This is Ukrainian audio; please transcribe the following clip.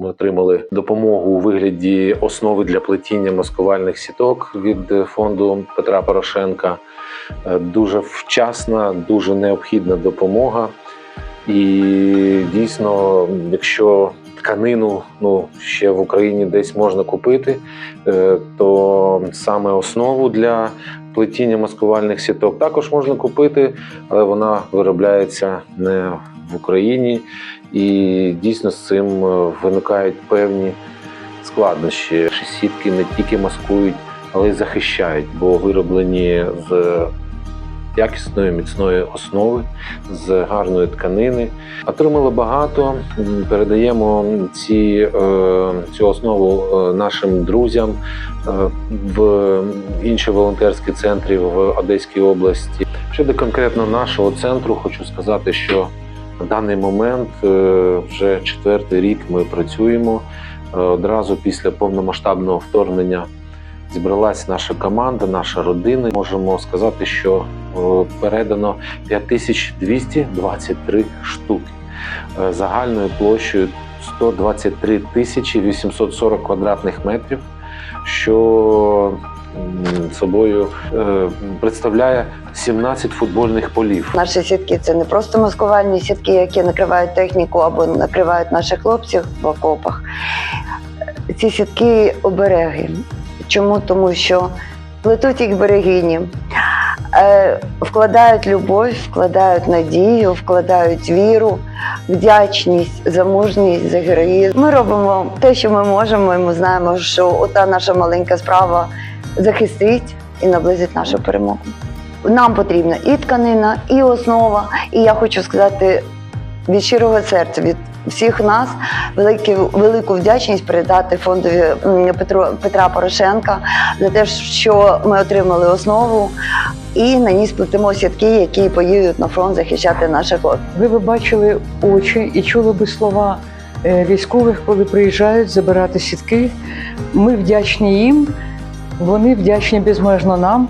Ми отримали допомогу у вигляді основи для плетіння маскувальних сіток від фонду Петра Порошенка. Е, Дуже вчасна, дуже необхідна допомога. І дійсно, якщо тканину ну, ще в Україні десь можна купити, е, то саме основу для плетіння маскувальних сіток також можна купити, але вона виробляється не в Україні. І дійсно з цим е, виникають певні складнощі. Сітки не тільки маскують, але й захищають, бо вироблені з якісної міцної основи, з гарної тканини. Отримали багато. Передаємо ці, е, цю основу е, нашим друзям в інші волонтерські центри в Одеській області. Щодо конкретно нашого центру, хочу сказати, що на даний момент е, вже четвертий рік ми працюємо. Е, Одразу після повномасштабного вторгнення зібралась наша команда, наша родина. Можемо сказати, що е, передано 5223 штуки загальною площею 123 тисячі 840 квадратних метрів, що собою е, представляє 17 футбольних полів. Наші сітки це не просто маскувальні сітки, які накривають техніку або накривають наших хлопців в окопах. Ці сітки обереги. Чому? Тому що плетуть їх берегині, е, вкладають любов, вкладають надію, вкладають віру, вдячність за мужність, за героїзм. Ми робимо те, що ми можемо, і ми знаємо, що ота наша маленька справа захистить і наблизить нашу перемогу. Нам потрібна і тканина, і основа. І я хочу сказати від щирого серця, від всіх нас велику, велику вдячність передати фондові м, Петру, Петра Порошенка за те, що ми отримали основу і на ній сплетемо сітки, які поїдуть на фронт захищати наших хлопців. Ви б бачили очі і чули би слова е, військових, коли приїжджають забирати сітки. Ми вдячні їм, вони вдячні безмежно нам.